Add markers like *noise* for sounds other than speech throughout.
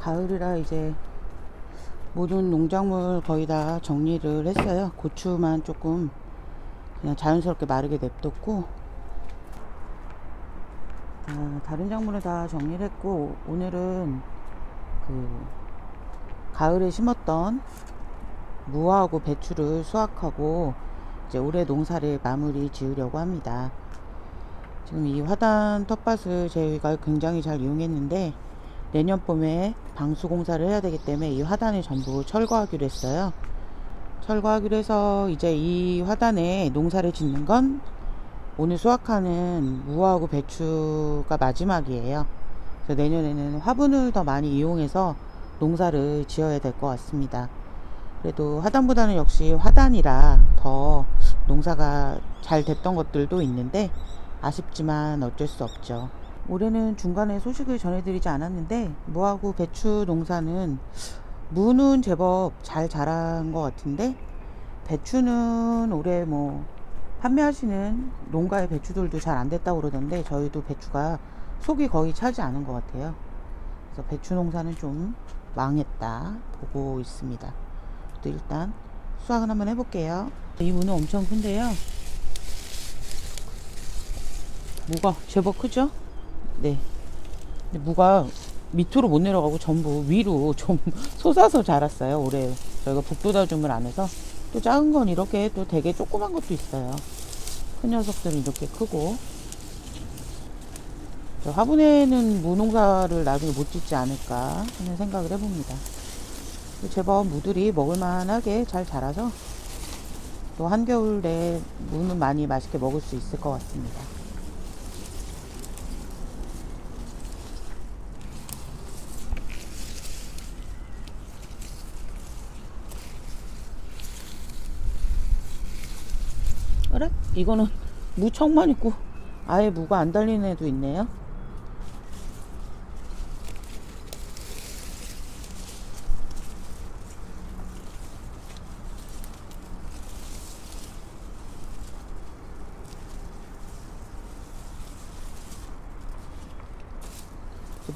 가을이라 이제 모든 농작물 거의 다 정리를 했어요. 고추만 조금 그냥 자연스럽게 마르게 냅뒀고 아, 다른 작물은 다 정리를 했고 오늘은 그 가을에 심었던 무화하고 배추를 수확하고 이제 올해 농사를 마무리 지으려고 합니다. 지금 이 화단 텃밭을 저희가 굉장히 잘 이용했는데 내년 봄에 방수 공사를 해야 되기 때문에 이 화단을 전부 철거하기로 했어요. 철거하기로 해서 이제 이 화단에 농사를 짓는 건 오늘 수확하는 무화하고 배추가 마지막이에요. 그래서 내년에는 화분을 더 많이 이용해서 농사를 지어야 될 것 같습니다. 그래도 화단보다는 역시 화단이라 더 농사가 잘 됐던 것들도 있는데 아쉽지만 어쩔 수 없죠. 올해는 중간에 소식을 전해드리지 않았는데 무하고 배추 농사는 무는 제법 잘 자란 것 같은데 배추는 올해 뭐 판매하시는 농가의 배추들도 잘 안 됐다고 그러던데 저희도 배추가 속이 거의 차지 않은 것 같아요. 그래서 배추 농사는 좀 망했다 보고 있습니다. 또 일단 수확을 한번 해볼게요. 이 무는 엄청 큰데요. 무가 제법 크죠? 네. 근데 무가 밑으로 못 내려가고 전부 위로 좀 *laughs* 솟아서 자랐어요. 올해 저희가 북돋아줌을 안 해서 또 작은 건 이렇게 또 되게 조그만 것도 있어요. 큰 녀석들은 이렇게 크고 저 화분에는 무농사를 나중에 못 짓지 않을까 하는 생각을 해봅니다. 제법 무들이 먹을만하게 잘 자라서 또 한겨울에 무는 많이 맛있게 먹을 수 있을 것 같습니다. 그래? 이거는 무청만 있고 아예 무가 안 달린 애도 있네요.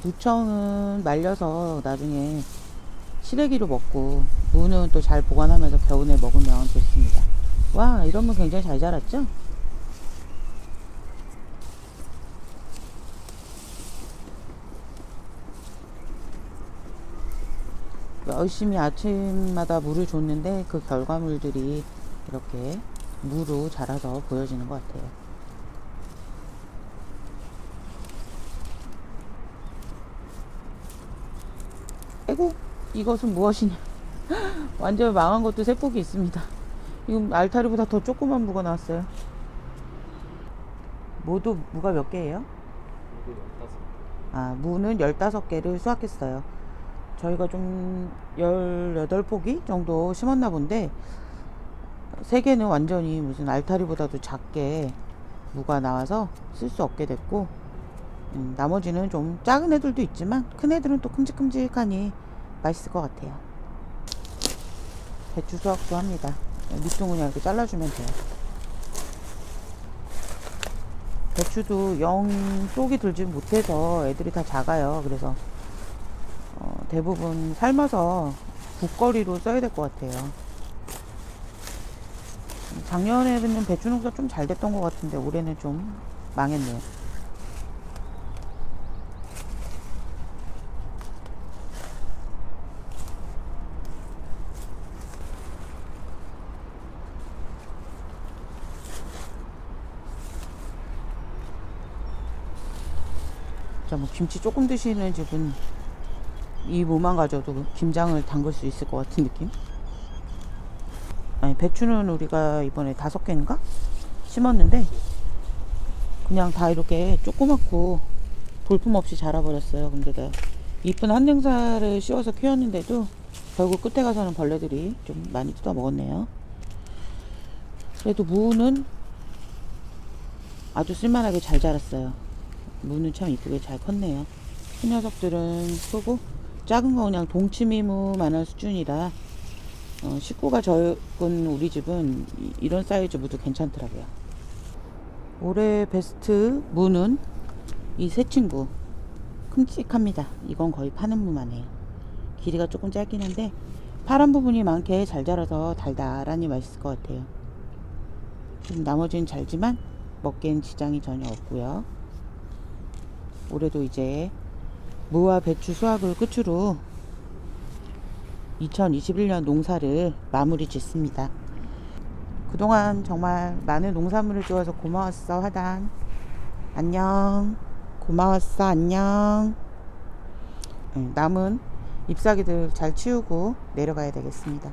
무청은 말려서 나중에 시래기로 먹고 무는 또 잘 보관하면서 겨우내 먹으면 좋습니다. 와 이러면 굉장히 잘 자랐죠? 열심히 아침마다 물을 줬는데 그 결과물들이 이렇게 무로 자라서 보여지는 것 같아요. 아이고 이것은 무엇이냐 *laughs* 완전 망한 것도 세폭이 있습니다 이건 알타리보다 더 조그만 무가 나왔어요 모두 무가 몇 개예요? 아 무는 15개를 수확했어요 저희가 좀 18포기 정도 심었나 본데 세 개는 완전히 무슨 알타리보다도 작게 무가 나와서 쓸 수 없게 됐고 음, 나머지는 좀 작은 애들도 있지만 큰 애들은 또 큼직큼직하니 맛있을 것 같아요. 배추 수확도 합니다. 밑둥 그냥 이렇게 잘라주면 돼요. 배추도 영 쏙이 들지 못해서 애들이 다 작아요. 그래서 어, 대부분 삶아서 국거리로 써야 될 것 같아요. 작년에는 배추 농사 좀 잘 됐던 것 같은데 올해는 좀 망했네요. 자, 뭐 김치 조금 드시는 집은 이 무만 가져도 김장을 담글 수 있을 것 같은 느낌? 아니 배추는 우리가 이번에 다섯 개인가 심었는데 그냥 다 이렇게 조그맣고 볼품 없이 자라버렸어요. 근데 다 이쁜 한냉사를 씌워서 키웠는데도 결국 끝에 가서는 벌레들이 좀 많이 뜯어 먹었네요. 그래도 무는 아주 쓸만하게 잘 자랐어요. 무는 참 이쁘게 잘 컸네요. 큰 녀석들은 크고 작은 거 그냥 동치미무만한 수준이라 어, 식구가 적은 우리 집은 이- 이런 사이즈 무도 괜찮더라고요. 올해 베스트 무는 이 새 친구 큼직합니다. 이건 거의 파는 무만 해요. 길이가 조금 짧긴 한데 파란 부분이 많게 잘 자라서 달달하니 맛있을 것 같아요. 좀 나머지는 잘지만 먹기엔 지장이 전혀 없고요. 올해도 이제 무와 배추 수확을 끝으로 2021년 농사를 마무리 짓습니다. 그동안 정말 많은 농산물을 주어서 고마웠어 화단 안녕 고마웠어 안녕 네, 남은 잎사귀들 잘 치우고 내려가야 되겠습니다.